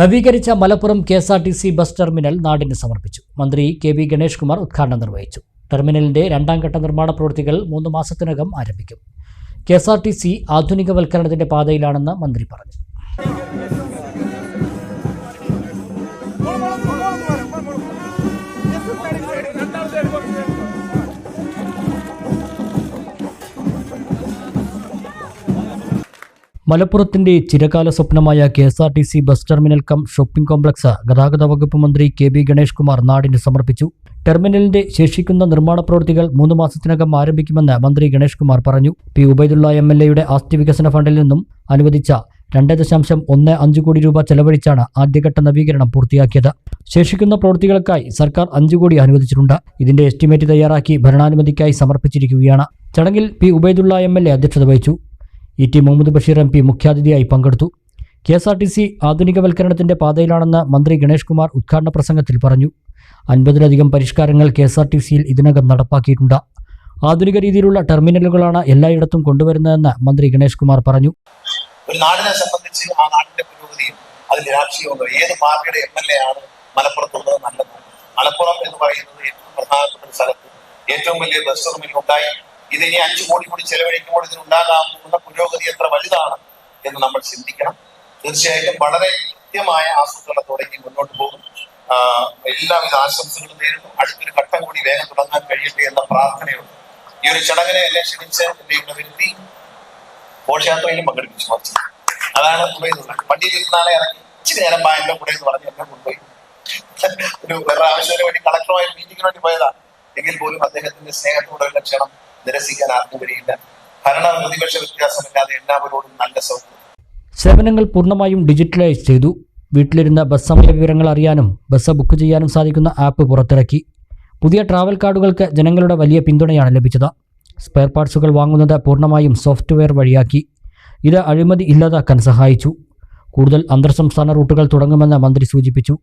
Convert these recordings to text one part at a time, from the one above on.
നവീകരിച്ച Malappuram K S R T C bus terminal നാടിന് സമർപ്പിച്ചു. മന്ത്രി കെ വി ഗണേഷ് കുമാർ ഉദ്ഘാടനം നിർവഹിച്ചു. ടെർമിനലിന്റെ രണ്ടാം ഘട്ട നിർമ്മാണ പ്രവൃത്തികൾ മൂന്ന് മാസത്തിനകം ആരംഭിക്കും. K S R T C ആധുനികവൽക്കരണത്തിന്റെ പാതയിലാണെന്ന് മന്ത്രി പറഞ്ഞു. മലപ്പുറത്തിന്റെ ചിരകാല സ്വപ്നമായ K S R T C bus terminal cum shopping complex ഗതാഗത വകുപ്പ് മന്ത്രി കെ ബി ഗണേഷ് കുമാർ നാടിന് സമർപ്പിച്ചു. ടെർമിനലിന്റെ ശേഷിക്കുന്ന നിർമ്മാണ പ്രവൃത്തികൾ മൂന്ന് മാസത്തിനകം ആരംഭിക്കുമെന്ന് മന്ത്രി ഗണേഷ് കുമാർ പറഞ്ഞു. പി ഉബൈദുള്ള എം എൽ എയുടെ ആസ്തി വികസന ഫണ്ടിൽ നിന്നും അനുവദിച്ച രണ്ട് ദശാംശം ഒന്ന് അഞ്ച് കോടി രൂപ ചെലവഴിച്ചാണ് ആദ്യഘട്ട നവീകരണം പൂർത്തിയാക്കിയത്. ശേഷിക്കുന്ന പ്രവൃത്തികൾക്കായി സർക്കാർ അഞ്ചു കോടി അനുവദിച്ചിട്ടുണ്ട്. ഇതിന്റെ എസ്റ്റിമേറ്റ് തയ്യാറാക്കി ഭരണാനുമതിക്കായി സമർപ്പിച്ചിരിക്കുകയാണ്. ചടങ്ങിൽ പി ഉബൈദുള്ള എം അധ്യക്ഷത വഹിച്ചു. E T Muhammad Basheer M P മുഖ്യാതിഥിയായി പങ്കെടുത്തു. K S R T C ആധുനികവൽക്കരണത്തിന്റെ പാതയിലാണെന്ന് മന്ത്രി ഗണേഷ് കുമാർ ഉദ്ഘാടന പ്രസംഗത്തിൽ പറഞ്ഞു. അൻപതിലധികം പരിഷ്കാരങ്ങൾ കെ എസ് ആർ ടി സിയിൽ ഇതിനകം നടപ്പാക്കിയിട്ടുണ്ട്. ആധുനിക രീതിയിലുള്ള ടെർമിനലുകളാണ് എല്ലായിടത്തും കൊണ്ടുവരുന്നതെന്ന് മന്ത്രി ഗണേഷ് കുമാർ പറഞ്ഞു. ഒരു നാടിനെ സംബന്ധിച്ച് ആ നാടിന്റെ പുരോഗതിയും അതിൽ രാഷ്ട്രീയമുണ്ടോ ഏത് പാർട്ടിയുടെ എം എൽ എ ആണ് മലപ്പുറത്തുള്ളത് നല്ലത്. മലപ്പുറം എന്ന് പറയുന്നത് ഏറ്റവും പ്രധാനപ്പെട്ട സ്ഥലത്ത് ഏറ്റവും വലിയ ബസ് ടെർമിനൽ ഉണ്ടായി. ഇത് ഇനി അഞ്ചു കോടി കൂടി ചെലവഴിക്കുമ്പോൾ ഇതിനുണ്ടാകാവുന്ന പുരോഗതി എത്ര വലുതാണ് എന്ന് നമ്മൾ ചിന്തിക്കണം. തീർച്ചയായിട്ടും വളരെ കൃത്യമായ ആസൂത്രണത്തോടെ ഇനി മുന്നോട്ട് പോകും. എല്ലാവിധ ആശംസകളും നേരിടും അടുത്തൊരു ഘട്ടം കൂടി വേഗം തുടങ്ങാൻ കഴിയട്ടെ എന്ന പ്രാർത്ഥനയുണ്ട്. ഈ ഒരു ചടങ്ങിനെ എന്നെ ക്ഷണിച്ച് എന്റെ ഇവിടെ വരുത്തി ഘോഷയാത്രയിലും പങ്കെടുപ്പിച്ചു. കുറച്ച് അതാണ് പണ്ടിയിൽ വണ്ടിയിൽ ഇരുന്നാളെ ഇറങ്ങി ഇച്ചിരി നേരം ബാ കൂടെ എന്ന് പറഞ്ഞ് എന്നെ കൊണ്ടുപോയി. ഒരു വേറെ ആവശ്യത്തിന് വേണ്ടി കളക്ടറുമായി മീറ്റിംഗിന് വേണ്ടി പോയതാണ് എങ്കിൽ പോലും അദ്ദേഹത്തിന്റെ സ്നേഹത്തോടെ ക്ഷണം നിരസിക്കാൻ ആർക്കും കഴിയില്ല. ഭരണ പ്രതിപക്ഷ വ്യത്യാസമില്ലാതെ എല്ലാവരോടും നല്ല സൗഹൃദം. സേവനങ്ങൾ പൂർണമായും ഡിജിറ്റലൈസ് ചെയ്തു. വീട്ടിലിരുന്ന ബസ് സമയ വിവരങ്ങൾ അറിയാനും ബസ് ബുക്ക് ചെയ്യാനും സാധിക്കുന്ന ആപ്പ് പുറത്തിറക്കി. പുതിയ ട്രാവൽ കാർഡുകൾക്ക് ജനങ്ങളുടെ വലിയ പിന്തുണയാണ് ലഭിച്ചത്. സ്പെയർ പാർട്സുകൾ വാങ്ങുന്നത് പൂർണമായും സോഫ്റ്റ്വെയർ വഴിയാക്കി. ഇത് അഴിമതി ഇല്ലാതാക്കാൻ സഹായിച്ചു. കൂടുതൽ അന്തർ സംസ്ഥാന റൂട്ടുകൾ തുടങ്ങുമെന്ന് മന്ത്രി സൂചിപ്പിച്ചു.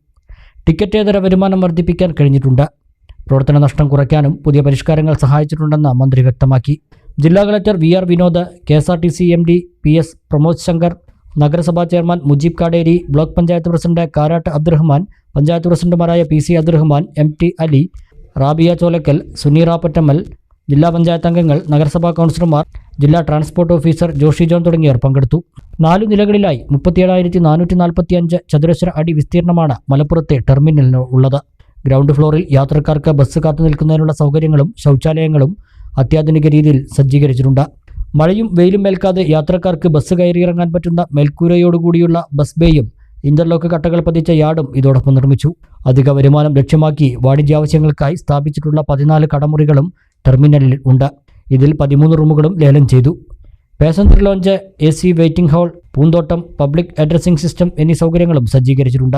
ടിക്കറ്റേതര വരുമാനം വർദ്ധിപ്പിക്കാൻ കഴിഞ്ഞിട്ടുണ്ട്. പ്രവർത്തന നഷ്ടം കുറയ്ക്കാനും പുതിയ പരിഷ്കാരങ്ങൾ സഹായിച്ചിട്ടുണ്ടെന്ന് മന്ത്രി വ്യക്തമാക്കി. ജില്ലാ collector V R Vinod K S R T C M D P S Pramod Shankar നഗരസഭാ chairman Mujeeb Kaderi block panchayat president Karat Abdurahman panchayat പ്രസിഡന്റുമാരായ P C Abdurahman M T Ali Rabiya Cholakkal Suneera Pottammal ജില്ലാ പഞ്ചായത്ത് അംഗങ്ങൾ നഗരസഭാ കൗൺസിലർമാർ ജില്ലാ transport officer Joshi John തുടങ്ങിയവർ പങ്കെടുത്തു. നാലു നിലകളിലായി മുപ്പത്തിയേഴായിരത്തി നാനൂറ്റി നാൽപ്പത്തിയഞ്ച് ചതുരശ്ര അടി വിസ്തീർണമാണ് മലപ്പുറത്തെ ടെർമിനലിന് ഉള്ളത്. ഗ്രൗണ്ട് ഫ്ലോറിൽ യാത്രക്കാർക്ക് ബസ് കാത്തു നിൽക്കുന്നതിനുള്ള സൗകര്യങ്ങളും ശൗചാലയങ്ങളും അത്യാധുനിക രീതിയിൽ സജ്ജീകരിച്ചിട്ടുണ്ട്. മഴയും വെയിലും മേൽക്കാതെ യാത്രക്കാർക്ക് ബസ് കയറിയിറങ്ങാൻ പറ്റുന്ന മേൽക്കൂരയോടുകൂടിയുള്ള ബസ് ബേയും ഇന്റർലോക്ക് കട്ടകൾ പതിച്ച യാർഡും ഇതോടൊപ്പം നിർമ്മിച്ചു. അധിക വരുമാനം ലക്ഷ്യമാക്കി വാണിജ്യാവശ്യങ്ങൾക്കായി സ്ഥാപിച്ചിട്ടുള്ള പതിനാല് കടമുറികളും ടെർമിനലിൽ ഉണ്ട്. ഇതിൽ പതിമൂന്ന് റൂമുകളും ലേലം ചെയ്തു. Passenger lounge A C waiting hall പൂന്തോട്ടം പബ്ലിക് അഡ്രസ്സിംഗ് സിസ്റ്റം എന്നീ സൗകര്യങ്ങളും സജ്ജീകരിച്ചിട്ടുണ്ട്.